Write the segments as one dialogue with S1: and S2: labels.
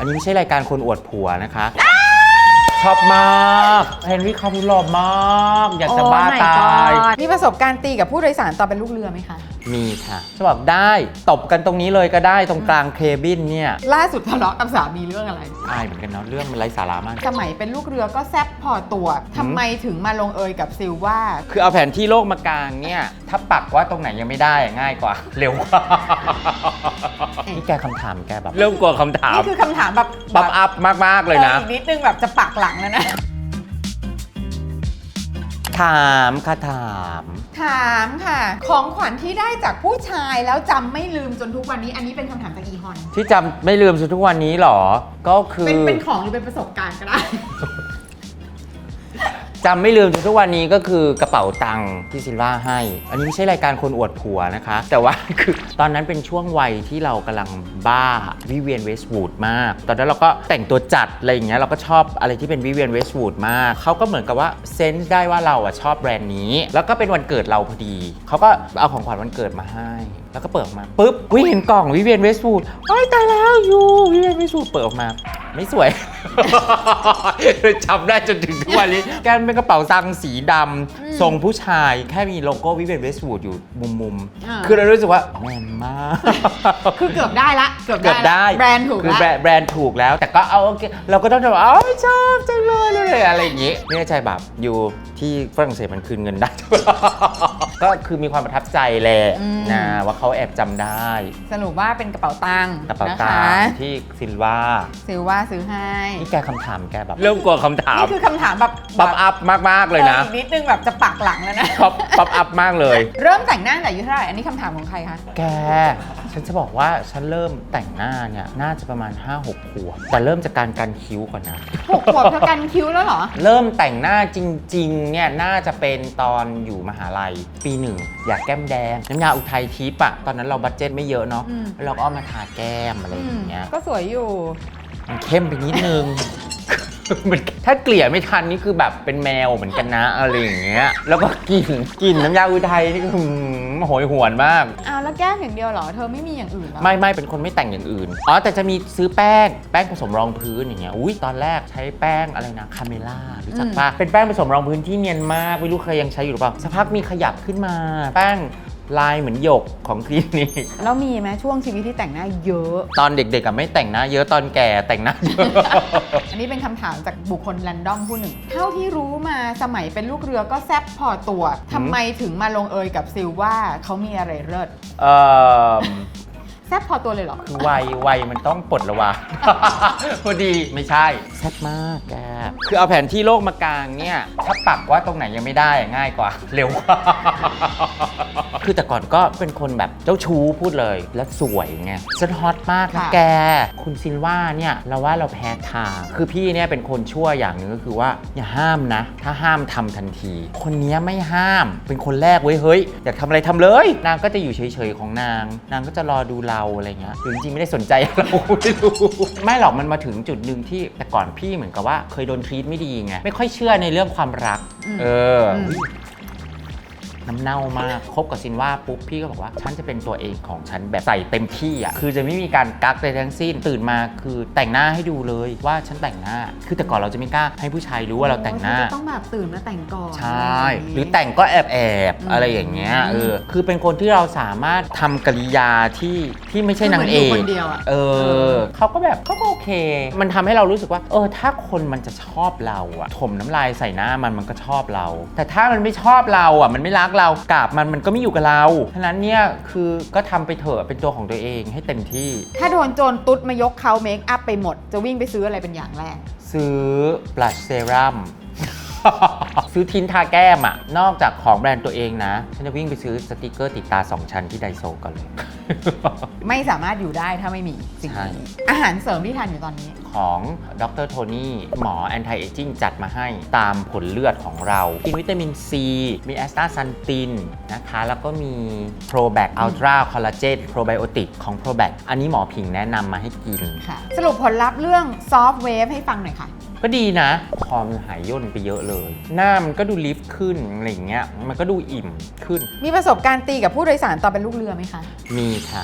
S1: อันนี้ไม่ใช่รายการคนอวดผัวนะคะ ชอบมากเฮนรี่คาวิลหล่อมาก อยากจะบ้า
S2: Oh my
S1: ตาย
S2: God มีประสบการณ์ตีกับผู้โดยสารตอนเป็นลูกเรือไหมคะ
S1: มีค่ะจะบอกได้ตบกันตรงนี้เลยก็ได้ตรงกลางเคบินเนี่ย
S2: ล่าสุดทะเลาะกับสามีเรื่องอะไร
S1: อายเหมือนกันเนาะเรื่องมันไร้สาระมาก
S2: สมัยเป็นลูกเรือก็แซบพอตัวทำไมถึงมาลงเอยกับซิลว่า
S1: คือเอาแผนที่โลกมากลางเนี่ย ถ้าปักว่าตรงไหนยังไม่ได้ง่ายกว่า เร็วกว่านี่แกคำถามแกแบบเริ่มกลัวคำถาม
S2: นี่คือคำถามแบบ
S1: ปั๊บอัพมากๆเลยนะ
S2: อีกนิดนึงแบบจะปักหลังแล้วนะ
S1: ถามค่ะถาม
S2: ถามค่ะ ของขวัญที่ได้จากผู้ชายแล้วจำไม่ลืมจนทุกวันนี้ อันนี้เป็นคำถามจากอีฮอน
S1: ที่จำไม่ลืมจนทุกวันนี้หรอ ก็คือ
S2: เป็นเป็นของหรือเป็นประสบการณ์ก็ได้
S1: จำไม่ลืมจนทุกวันนี้ก็คือกระเป๋าตังค์ที่ซิลว่าให้ อันนี้ไม่ใช่รายการคนอวดผัวนะคะ แต่ว่าคือตอนนั้นเป็นช่วงวัยที่เรากำลังบ้าวิเวียนเวสต์วูดมาก ตอนนั้นเราก็แต่งตัวจัดอะไรอย่างเงี้ยเราก็ชอบอะไรที่เป็นวิเวียนเวสต์วูดมาก เขาก็เหมือนกับว่าเซนส์ได้ว่าเราอะชอบแบรนด์นี้ แล้วก็เป็นวันเกิดเราพอดี เขาก็เอาของขวัญวันเกิดมาให้แล้วก็เปิดออกมาปุ๊บวิเห็นกล่องวิเวียนเวสต์วูดโอ้ยตายแล้วอยู่วิเวียนเวสต์วูดเปิดออกมา ไม่สวย จำได้จนถึงทุกวันนี้แกเป็นกระเป๋าตังค์สีดำทรงผู้ชายแค่มีโลโก้วิเวียนเวสต์วูดอยู่มุมมุมๆ
S2: อ่า
S1: คือเรารู้สึกว่าแมนมาก
S2: คือเกือบได้ละเกือบ
S1: เกือบ
S2: ได้
S1: ได้
S2: ละแบรนด์ถูก
S1: คือ
S2: ละ
S1: แบรนด์แบรนด์ถูกแล้ว แต่ก็เอาโอเคเราก็ต้องแบบอ๋อชอบจังเลยเลยอะไรอย่างงี้ไม่แน่ใจแบบอยู่ที่ฝรั่งเศสมันคืนเงินได้ ก็คือมีความประทับใจแหละนะว่าเขาแอบจำได้
S2: สรุปว่าเป็นกระเป๋าตังค์
S1: กระเป๋า
S2: นะ
S1: ตั
S2: คะ
S1: งค์ที่ซิลว่า
S2: ซิลว่าซื้อให้
S1: นี่แกคำถามแกแบบ เริ่มกลัวคำถาม
S2: นี่คือคำถามแบบ
S1: ป๊อปอัพมาก ๆ เลยนะ
S2: อีกนิดนึงแบบจะปักหลังแล้วนะ
S1: ป๊อปป๊อปอัพมากเลย
S2: เริ่มแต่งหน้าตั้งแต่อายุเท่าไหร่ อันนี้คำถามของใครคะ
S1: แก ฉันจะบอกว่าฉันเริ่มแต่งหน้าเนี่ย น่าจะประมาณ 5-6ขวบแต่เริ่มจากการกันคิ้วก่อนนะ
S2: หกขวบเธอกันคิ้วแล้วเหรอ
S1: เริ่มแต่งหน้าจริงๆ เนี่ย น่าจะเป็นตอนอยู่มหาลัย ปีหนึ่ง อยากแก้มแดง น้ำยาอุทัยทิพย์อะตอนนั้นเราบัตเจ็ตไม่เยอะเนาะ
S2: อืม
S1: แล้วเราก็เอามาทาแก้มอะไรอย่างเงี้ย
S2: ก็สวยอยู่
S1: มันเข้มไปนิดนึงมัน ถ้าเกลี่ยไม่ทันนี่คือแบบเป็นแมวเหมือนกันนะอะไรอย่างเงี้ย แล้วก็กลิ่นกลิ่นน้ำยาอุทัยนี่คือหืมโหยหวนมาก
S2: อ้าวแล้วแก้มอย่างเดียวเหรอ เธอไม่มีอย่างอื่นเหรอ
S1: ไม่ไม่เป็นคนไม่แต่งอย่างอื่น อ๋อ แต่จะมีซื้อแป้ง แป้งผสมรองพื้นอย่างเงี้ย อุ้ยตอนแรกใช้แป้งอะไรนะ คาเมล่ารู้จักปะเป็นแป้งผสมรองพื้นที่เนียนมาก ไม่รู้เคยยังใช้อยู่หรือเปล่าสักพักมีขยับขึ้นมา แป้ง ลายเหมือนหยกของคลินิก
S2: แล้วมีไหมช่วงชีวิตที่แต่งหน้าเยอะ
S1: ตอนเด็กๆกับไม่แต่งหน้าเยอะตอนแก่แต่งหน้าเยอะ
S2: อันนี้เป็นคำถามจากบุคคลแรนดอมผู้หนึ่ง เท่าที่รู้มาสมัยเป็นลูกเรือก็แซบพอตัวทำไมถึงมาลงเอยกับซิลว่าเขามีอะไรเลิศ
S1: เอ่อ
S2: แซบพอตัวเลยเหรอ
S1: คือวัยวัยมันต้องปลดระวางพอดีไม่ใช่แซ่บมากแกคือเอาแผนที่โลกมากลางเนี่ย ถ้าปักว่าตรงไหนยังไม่ได้อะง่ายกว่า เร็วกว่า คือแต่ก่อนก็เป็นคนแบบเจ้าชู้พูดเลย แล้วสวยไงฉันฮอตมากนะ
S2: ค่ะ
S1: แก คุณซินว่าเนี่ยเราว่าเราแพ้ทาง คือพี่เนี่ยเป็นคนชั่วอย่างหนึ่งก็คือว่าอย่าห้ามนะ ถ้าห้ามทำทันที คนเนี้ยไม่ห้ามเป็นคนแรกเว้ยเฮ้ยอยากทำอะไรทำเลย นางก็จะอยู่เฉยๆของนาง นางก็จะรอดูเราอะไรเงี้ยหรือจริงๆไม่ได้สนใจเราไม่รู้ไม่หรอกมันมาถึงจุดหนึ่งที่แต่ก่อนพี่เหมือนกับว่าเคยโดนทรีตไม่ดีไงไม่ค่อยเชื่อในเรื่องความรัก
S2: อืม
S1: เอออ
S2: ม
S1: อุ๊ย น้ำเน่ามากคบกับซินว่าปุ๊บพี่ก็บอกว่าฉันจะเป็นตัวเองของฉันแบบใส่เต็มที่อะคือจะไม่มีการกักใดทั้งสิ้นตื่นมาคือแต่งหน้าให้ดูเลยว่าฉันแต่งหน้า คือแต่ก่อนเราจะไม่กล้าให้ผู้ชายรู้ว่าเราแต่งหน้า
S2: โอ้เธอจะต้องแบบตื่นมาแต่งก่อน
S1: ใช่หรือแต่งก็แอบแอบๆ
S2: อืม
S1: อะไรอย่างเงี้ยเออคือเป็นคนที่เราสามารถทำกริยาที่ที่ไม่ใช่นางเอ
S2: คื
S1: ก
S2: หมืนยู่คนเดียวอะ
S1: เออเขาก็แบบเขาก็โอเค มันทำให้เรารู้สึกว่า เออ ถ้าคนมันจะชอบเราอะถมน้ำลายใส่หน้ามันมันก็ชอบเรา แต่ถ้ามันไม่ชอบเราอะมันไม่รักเรากราบมันมันก็ไม่อยู่กับเราฉะนั้นเนี่ยคือก็ทำไปเถอะเป็นตัวของตัวเองให้เต็มที่
S2: ถ้าโดนโจรตุ๊ดมายกเขาเมคอัพไปหมด จะวิ่งไปซื้ออะไรเป็นอย่างแรก
S1: ซื้อ blush serum ซื้ อทินทาแก้มอะนอกจากของแบรนด์ตัวเองนะ ฉันจะวิ่งไปซื้อสติกเกอร์ติดตา 2 ชั้นที่ไดโซก่อนเลย
S2: ไม่สามารถอยู่ได้ถ้าไม่มีสิ่ง
S1: ใช่
S2: นี้อาหารเสริมที่ทานอยู่ตอนนี้
S1: ของดรโทนี่หมอ anti aging จัดมาให้ตามผลเลือดของเรากินวิตามินซี มีแอสตาซันตินนะคะ แล้วก็มี Probac Ultra Collagen Probiotic ของ Probac อันนี้หมอผิงแนะนำมาให้กิน
S2: ค่ะสรุปผลลัพธ์เรื่องซอฟต์เวฟให้ฟังหน่อยค่ะ
S1: ก็ดีนะ คอมนหายย่นไปเยอะเลย หน้ามันก็ดูลิฟต์ขึ้นอะไรอย่างเงี้ยมันก็ดูอิ่มขึ้น
S2: มีประสบการณ์ตีกับผู้โดยสารตอนเป็นลูกเรือไหมคะ
S1: มีค่ะ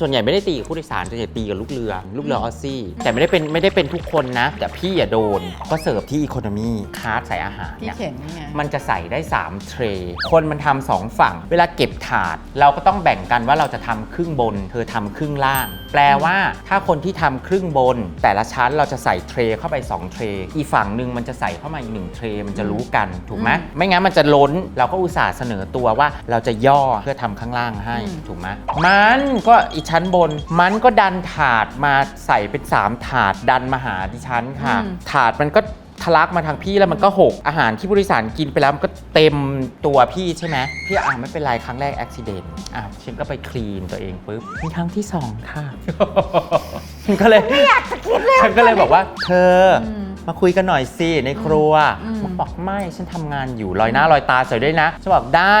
S1: ส่วนใหญ่ไม่ได้ตีกับผู้โดยสารส่วนใหญ่ตีกับลูกเรือ ลูกเรือออสซี่ แต่ไม่ได้เป็นไม่ได้เป็นทุกคนนะ แต่พี่อย่าโดน ก็เสิร์ฟที่อีโคโนมีคาร์ดใส่อาหาร
S2: ที่
S1: เนี่ย
S2: เข็นนี่ไง
S1: มันจะใส่ได้ 3 เทรย์ คนมันทำสองฝั่ง เวลาเก็บถาด เราก็ต้องแบ่งกันว่าเราจะทำครึ่งบน เธอทำครึ่งล่าง แปลว่าถ้าคนที่ทำครึ่งบน แต่ละชั้นเราจะใส่เทรย์เข้าไป 2 เทรย์ อีกฝั่งหนึ่งมันจะใส่เข้ามาอีกหนึ่งเทรย์มันจะรู้กันถูกไหม
S2: อืม
S1: ไม่งั้นมันจะล้น เราก็อุตส่าห์เสนอตัวว่าเราจะย่อเพื่อทำข้างล่างให้
S2: อืม
S1: ถูกไหมมันก็อีกชั้นบน มันก็ดันถาดมาใส่เป็น3ถาดดันมาหาดิฉันค่ะถาดมันก็ทะลักมาทางพี่แล้วมันก็หกอาหารที่ผู้โดยสารกินไปแล้วมันก็เต็มตัวพี่ใช่ไหมพี่อ่าไม่เป็นไรครั้งแรกอุบิเหตุอะฉันก็ไปคลีนตัวเองปุ๊บมีครั้งที่สองค่ะ ฉันก็เลยไม่อยากจะคิดเลยฉันก็เลยบอกว่า เธออ
S2: ม
S1: มาคุยกันหน่อยสิในครัว
S2: อืม
S1: มันบอกไม่ฉันทำงานอยู่ลอยหน้าลอยตาสวยด้วยนะฉันบอกได้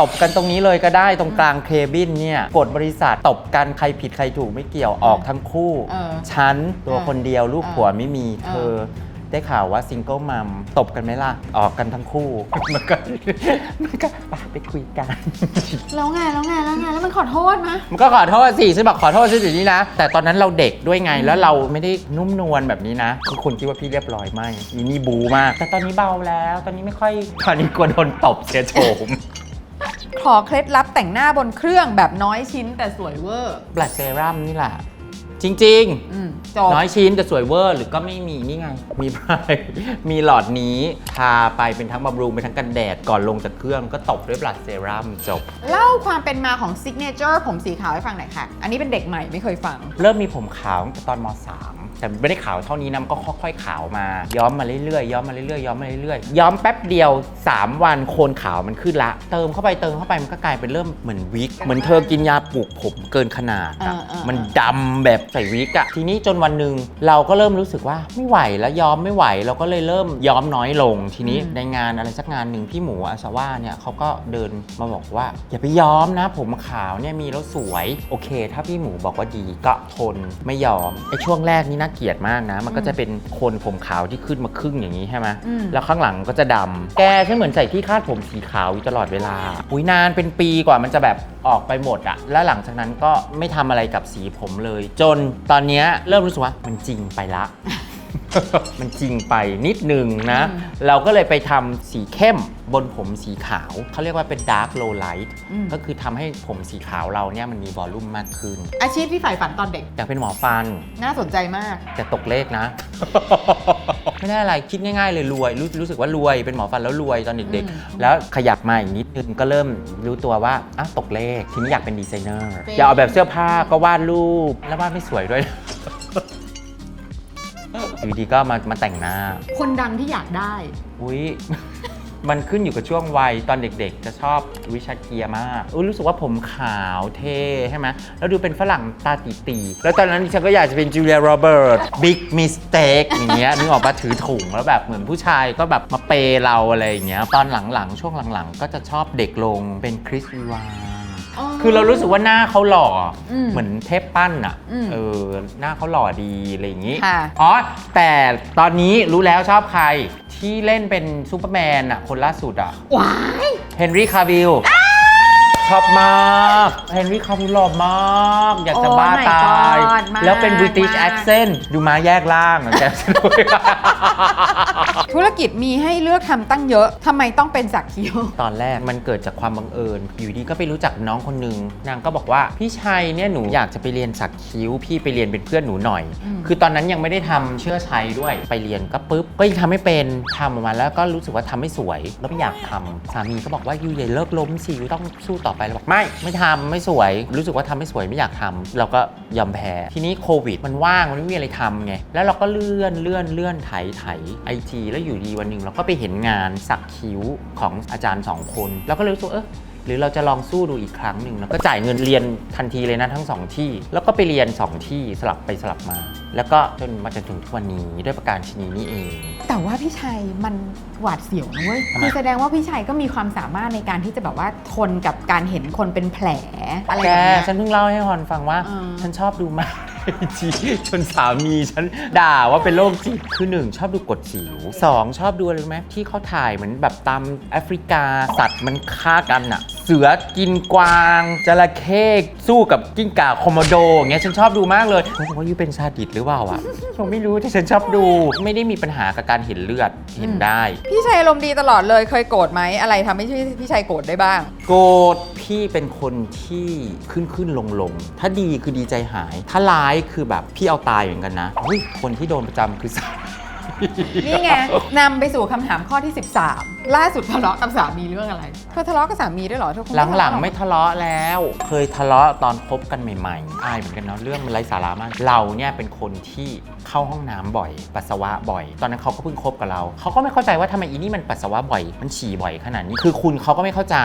S1: ตบกันตรงนี้เลยก็ได้ตรงกลางเคบินเนี่ยกฎบริษัทตบกันใครผิดใครถูกไม่เกี่ยวออกทั้งคู่
S2: เออ
S1: ฉันตัวคนเดียวลูก
S2: เออ
S1: ผัวไม่มี
S2: เออ
S1: เธอ ได้ข่าวว่าซิงเกิลมัมตบกันไหมล่ะ ออกกันทั้งคู่ มันก็มันก็ไปไปคุยกัน
S2: แล้วไงแล้วไงแล้วไงแล้วมันขอโทษนะ
S1: มันก็ขอโทษสิฉันบอกขอโทษฉันอยู่นี่นะ แต่ตอนนั้นเราเด็กด้วยไงแล้วเราไม่ได้นุ่มนวลแบบนี้นะคือคุณคิดว่าพี่เรียบร้อยไหมอีนี่บูมาก แต่ตอนนี้เบาแล้ว ตอนนี้ไม่ค่อยตอนนี้กลัวโดนตบเสียโฉม
S2: ขอเคล็ดลับแต่งหน้าบนเครื่องแบบน้อยชิ้นแต่สวยเวอร์ แบ
S1: ลัดเซรั่มนี่แหละ จริง ๆ
S2: อื จบ
S1: น้อยชิ้นแต่สวยเวอร์หรือก็ไม่มีนี่ไง มีไพรมีหลอดนี้ทาไปเป็นทั้งบำรุงเป็นทั้งกันแดดก่อนลงจากเครื่องก็ตบด้วยบลัดเซรั่มจบ
S2: เล่าความเป็นมาของซิกเนเจอร์ผมสีขาวให้ฟังหน่อยค่ะ อันนี้เป็นเด็กใหม่ไม่เคยฟัง
S1: เริ่มมีผมขาวตั้งแต่ตอนม .3 แต่ไม่ได้ขาวเท่านี้นะมันก็ค่อยๆขาวมา ย้อมมาเรื่อยๆย้อมมาเรื่อยๆย้อมมาเรื่อยๆย้อมแป๊บเดียว 3 วันโคนขาวมันขึ้นละ เติมเข้าไปเติมเข้าไปมันก็กลายเป็นเริ่มเหมือนวิกเหมือนเธอกินยาปลูกผมเกินขนาดอะ
S2: เออเออ
S1: มันดำแบบใส่วิกอะทีนี้จนวันหนึ่งเราก็เริ่มรู้สึกว่าไม่ไหวแล้วย้อมไม่ไหว เราก็เลยเริ่มย้อมน้อยลงทีนี้ในงานอะไรสักงานหนึ่งพี่หมูอาสว่าเนี่ยเขาก็เดินมาบอกว่า อย่าไปย้อมนะ ผมขาวเนี่ยมีแล้วสวยโอเค ถ้าพี่หมูบอกว่าดีก็ทนไม่ยอมไอ้ช่วงแรกนี่น่าเกลียดมากนะ มันก็จะเป็นโคนผมขาวที่ขึ้นมาครึ่งอย่างนี้ใช่ไหม
S2: อืม
S1: แล้วข้างหลังก็จะดำแกฉันเหมือนใส่ที่คาดผมสีขาวอยู่ตลอดเวลาอุ้ยนานเป็นปีกว่ามันจะแบบ ออกไปหมดอะแล้วหลังจากนั้นก็ไม่ทำอะไรกับสีผมเลย จนตอนเนี้ยเริ่มรู้สึกว่ามันจริงไปละ มันจริงไปนิดนึงนะ
S2: อืม
S1: เราก็เลยไปทำสีเข้มบนผมสีขาว เขาเรียกว่าเป็น dark low light
S2: อืม
S1: ก็คือทำให้ผมสีขาวเราเนี่ยมันมีวอลลุ่มมากขึ้น
S2: อาชีพที่ใฝ่ฝันตอนเด็ก
S1: อยากเป็นหมอฟัน
S2: น่าสนใจมาก
S1: แต่ตกเลขนะ ไม่ได้อะไรคิดง่ายๆ เลยรวยรู้รู้สึกว่ารวยเป็นหมอฟันแล้วรวยตอนเด็ก
S2: อืม
S1: ๆแล้วขยับมาอีกนิดนึงก็เริ่มรู้ตัวว่าอ้าวตกเลขทีนี้อยากเป็นดีไซเนอร์
S2: เป็น
S1: อยากเอาแบบเสื้อผ้าก็วาดรูปแล้ววาดไม่สวยด้วยอยู่ดีก็มามาแต่งหน้า
S2: คนดังที่อยากได้
S1: อุ้ย มันขึ้นอยู่กับช่วงวัยตอนเด็กๆ จะชอบวิชาเกียร์มากอุ้ยรู้สึกว่าผมขาวเท่ใช่ไหมแล้วดูเป็นฝรั่งตาตีๆแล้วตอนนั้นดิฉันก็อยากจะเป็นจูเลียโรเบิร์ตบิ๊กมิสเทคอย่างเงี้ยนึกออกปะถือถุงแล้วแบบเหมือนผู้ชายก็แบบมาเปย์เราอะไรอย่างเงี้ยตอนหลังๆ ช่วงหลังๆ ก็จะชอบเด็กลงเป็นคริสอีวาน คือเรารู้สึกว่าหน้าเขาหล่ออ
S2: ม
S1: เหมือนเทพปั้นอะ
S2: อืม
S1: เออหน้าเขาหล่อดีอะไรอย่างงี้
S2: ค่ะ
S1: อ๋อแต่ตอนนี้รู้แล้วชอบใครที่เล่นเป็นซูเปอร์แมนอะคนล่าสุดอะ
S2: ว้าย
S1: เฮนรี่คาวิล ชอบมากเฮนรี่คาวิลหล่อมาก อยากจะ
S2: Oh
S1: บ้า
S2: my
S1: ตาย
S2: God มาก
S1: แล้วเป็นบริติช
S2: มาก
S1: แอคเซนต์ดูมาแยกล่างอะแกด้วย
S2: ธุรกิจมีให้เลือกทำตั้งเยอะทำไมต้องเป็นสักคิ้ว
S1: ตอนแรกมันเกิดจากความบังเอิญ อยู่ดีก็ไปรู้จักน้องคนหนึงนางก็บอกว่าพี่ชัยเนี่ยหนูอยากจะไปเรียนสักคิ้ว พี่ไปเรียนเป็นเพื่อนหนูหน่อย
S2: อืม
S1: คือตอนนั้นยังไม่ได้ทำเชื่อชัยด้วยไปเรียนก็ปุ๊บก็ยังทำไม่เป็นทำออกมาแล้วก็รู้สึกว่าทำไม่สวย แล้วไม่อยากทำสามีก็บอกว่ายูอย่าเลิกล้มสิยูต้องสู้ต่อไปเราบอกไม่ไม่ทำไม่สวย รู้สึกว่าทำไม่สวยไม่อยากทำเราก็ยอมแพ้ทีนี้โควิด มันว่างมันไม่มีอะไรทำไงแล้วเราก็เลื่อนเลื่อนเลื่อนไถไถไอจีแล้วอยู่ดีวันหนึ่งเราก็ไปเห็นงานสักคิ้วของอาจารย์สองคนเราก็เลยรู้สึกเออ หรือเราจะลองสู้ดูอีกครั้งหนึ่งแล้วก็จ่ายเงินเรียนทันทีเลยนะทั้งสองที่ แล้วก็ไปเรียนสองที่สลับไปสลับมา แล้วก็จนมาจนถึงทุกวันนี้ด้วยประการชนีนี้เอง
S2: แต่ว่าพี่ชัยมันหวาดเสียวนะเว้ย
S1: ทำไม
S2: คือแสดงว่าพี่ชัยก็มีความสามารถในการที่จะแบบว่าทนกับการเห็นคนเป็นแผลอะไร
S1: แก
S2: แบบเนี้ย
S1: ฉันเพิ่งเล่าให้ฮอนฟังว่า
S2: อืม
S1: ฉันชอบดูมาก จีจนสามีฉันด่าว่าเป็นโรคจิตคือหนึ่งชอบดูกดสิวสองชอบดูอะไรรู้ไหมที่เขาถ่ายเหมือนแบบตามแอฟริกาสัตว์มันฆ่ากันอะ เสือกินกวางจระเข้สู้กับกิ้งก่าโคโมโดอย่างเงี้ยฉันชอบดูมากเลยเขาบอกว่ายูเป็นซาดิสหรือเปล่าอะผมไม่รู้แต่ฉันชอบดู ไม่ได้มีปัญหากับการเห็นเลือดเห็นได้
S2: พี่ชัยอารมณ์ดีตลอดเลยเคยโกรธไหมอะไรทำให้พี่พี่ชัยโกรธได้บ้าง
S1: โกรธพี่เป็นคนที่ขึ้นขึ้นลงลงถ้าดีคือดีใจหาย ถ้าร้ายคือแบบพี่เอาตายเหมือนกันนะเฮ้ยคนที่โดนประจำคือสามี
S2: นี่ไงนำไปสู่คำถามข้อที่ 13 ล่าสุดทะเลาะกับสามีเรื่องอะไร เธอทะเลาะกับสามีด้วยเหรอเธอคง
S1: หลังๆ ไม่
S2: ทะเลาะรอก
S1: ทะเลาะแล้ว เคยทะเลาะตอนคบกันใหม่ๆ อายเหมือนกันเนาะเรื่องมันไร้สาระมาก เราเนี่ยเป็นคนที่เข้าห้องน้ำบ่อย ปัสสาวะบ่อย ตอนนั้นเขาก็เพิ่งคบกับเรา เขาก็ไม่เข้าใจว่าทำไมอีนี่มันปัสสาวะบ่อย มันฉี่บ่อยขนาดนี้ คือคุณเขาก็ไม่เข้าใจ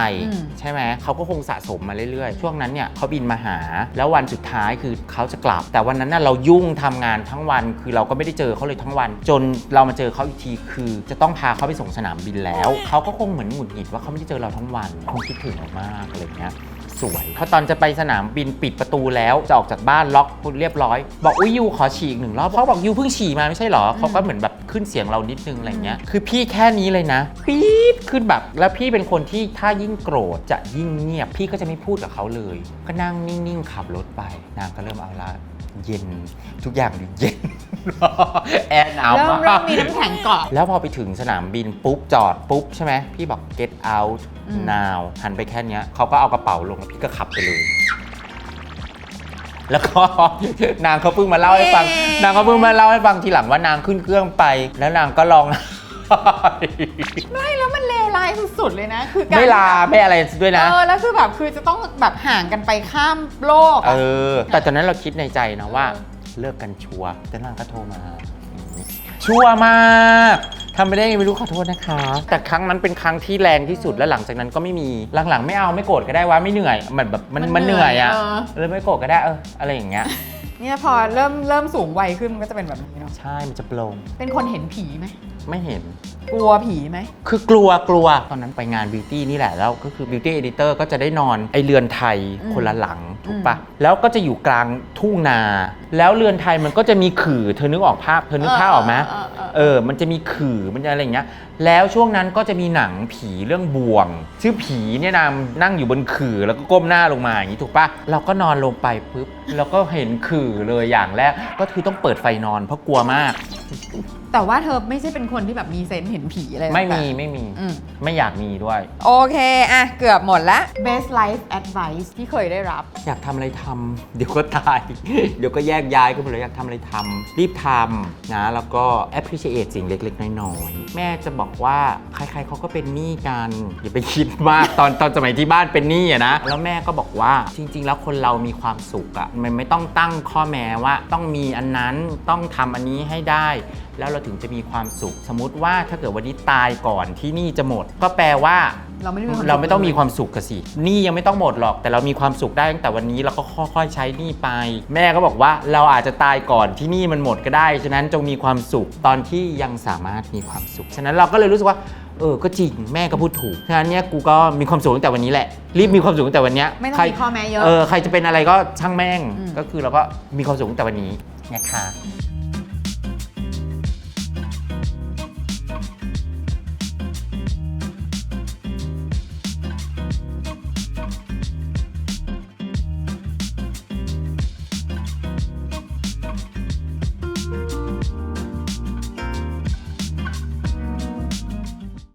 S1: ใช่ไหม เขาก็คงสะสมมาเรื่อยๆ ช่วงนั้นเนี่ยเขาบินมาหา แล้ววันสุดท้ายคือเขาจะกลับ แต่วันนั้นน่ะเรายุ่งทำงานทั้งวัน คือเราก็ไม่ได้เจอเขาเลยทั้งวัน จนเรามาเจอเขาอีกทีคือ จะต้องพาเขาไปส่งสนามบินแล้ว เขาก็คงเหมือนหงุดหงิดว่าเขาไม่ได้เจอเราทั้งวันคงคิดถึงเรามากอะไรเงี้ยสวยเพราะตอนจะไปสนามบินปิดประตูแล้วจะออกจากบ้านล็อกเรียบร้อย บอกอุ้ยยูขอฉี่อีกหนึ่งรอบเขาบอกยูเพิ่งฉี่มาไม่ใช่เหรอเขาก็เหมือนแบบขึ้นเสียงเรานิดนึงอะไรเงี้ยคือพี่แค่นี้เลยนะปี๊ดขึ้นแบบแล้วพี่เป็นคนที่ถ้ายิ่งโกรธจะยิ่งเงียบพี่ก็จะไม่พูดกับเขาเลย ก็นั่งนิ่งๆขับรถไปนางก็เริ่มเอาละเย็นทุกอย่างดูเย็น แอร์หนาว
S2: เริ่ม
S1: มาก
S2: เริ่มมีน้ำแข็งเกาะ
S1: แล้วพอไปถึงสนามบินปุ๊บจอดปุ๊บใช่ไหมพี่บอก get out
S2: อืม
S1: now หันไปแค่เนี้ยเขาก็เอากระเป๋าลงแล้วพี่ก็ขับไปเลย แล้วก็ นางเขาเพิ่งมาเล่าให้ฟังนางเขาเพิ่งมาเล่าให้ฟังทีหลังว่านางขึ้นเครื่องไป แล้วนางก็ลอง
S2: ไม่แล้วมันเลวร้ายสุดๆเลยนะ คือการ
S1: ไม่ลาไม่อะไรด้วยนะ
S2: เออแล้วคือแบบคือจะต้องแบบห่างกันไปข้ามโลก
S1: เอ
S2: อะ
S1: อ แต่ตอนนั้นเราคิดในใจนะว่า
S2: เออ
S1: เลิกกันชัวร์แต่นางก็โทรมา ชัวร์มากทำไม่ได้ไงไม่รู้ขอโทษนะคะ แต่ครั้งนั้นเป็นครั้งที่แรงที่สุดแล้วหลังจากนั้นก็ไม่มีหลังๆ ไม่เอาไม่โกรธก็ได้ว่าไม่เหนื่อยเหมือนแบบมันมันเหนื่อยอะเลยไม่โกรธก็ได้เอออะไรอย่างเงี้ย
S2: เนี่ยพอเริ่มเริ่มสูงวัยขึ้นมันก็จะเป็นแบบนี้เนาะ
S1: ใช่มันจะโปร่ง
S2: เป็นคนเห็นผีไหม
S1: ไม่เห็น
S2: กลัวผีไหม
S1: คือกลัวกลัวตอนนั้นไปงานบิวตี้นี่แหละแล้วก็คือบิวตี้เอดิเตอร์ก็จะได้นอนไอเรือนไทย
S2: อืม
S1: คนละหลังถูก
S2: อืม
S1: ปะแล้วก็จะอยู่กลางทุ่งนา แล้วเรือนไทยมันก็จะมีขื่อเธอนึกออกภาพเธอนึกภาพออกไหม
S2: เออเออเออ
S1: เออมันจะมีขื่อมันจะอะไรอย่างเงี้ย แล้วช่วงนั้นก็จะมีหนังผีเรื่องบ่วง ชื่อผีเนี่ยนะนั่งอยู่บนขื่อแล้วก็ก้มหน้าลงมาอย่างนี้ถูกปะเราก็นอนลงไปปุ๊บแล้วก็เห็นขื่อเลยอย่างแรกก็คือต้องเปิดไฟนอนเพราะกลัวมาก
S2: แต่ว่าเธอไม่ใช่เป็นคนที่แบบมีเซนส์เห็นผีอะไร
S1: ไม่มี
S2: ต่างๆ
S1: ไม่มี
S2: อืม
S1: ไม่อยากมีด้วย
S2: โอเค อะ เกือบหมดละ best life advice ที่เคยได้รับ
S1: อยากทำอะไรทำเดี๋ยวก็ตาย เดี๋ยวก็แยกย้ายกันไปเลยอยากทำอะไรทำรีบทำนะแล้วก็ appreciate สิ่งเล็ก ๆ น้อยๆแม่จะบอกว่าใครๆเขาก็เป็นหนี้กันอย่าไปคิดมาก ตอนตอนสมัยที่บ้านเป็นหนี้อะนะแล้วแม่ก็บอกว่าจริง ๆ แล้วคนเรามีความสุขอะมันไม่ต้องตั้งข้อแม้ว่าต้องมีอันนั้นต้องทำอันนี้ให้ได้แล้วเราถึงจะมีความสุข สมมุติว่าถ้าเกิดวันนี้ตายก่อนที่หนี่จะหมด ก็แปลว่า
S2: เราไม่ได้มีความสุข
S1: เราไม่ต้องมีความสุขกันสิหนี่ยังไม่ต้องหมดหรอก แต่เรามีความสุขได้ตั้งแต่วันนี้เราก็ค่อยๆใช้หนี่ไป แม่ก็บอกว่าเราอาจจะตายก่อนที่หนี่มันหมดก็ได้ ฉะนั้นจงมีความสุขตอนที่ยังสามารถมีความสุข ฉะนั้นเราก็เลยรู้สึกว่า เออ ก็จริง แม่ก็พูดถูก ฉะนั้นเนี่ยกูก็มีความสุขตั้งแต่วันนี้แหละ รีบมีความสุขตั้งแต่วันเนี้ย
S2: ไม่ต้อ
S1: ใครง
S2: มีข้อแม้เยอะ
S1: เออ ใครจะเป็นอะไรก็ช่างแม่ง
S2: อืม
S1: ก็คือเราก็มีความสุขตั้งแต่วันนี้นะคะ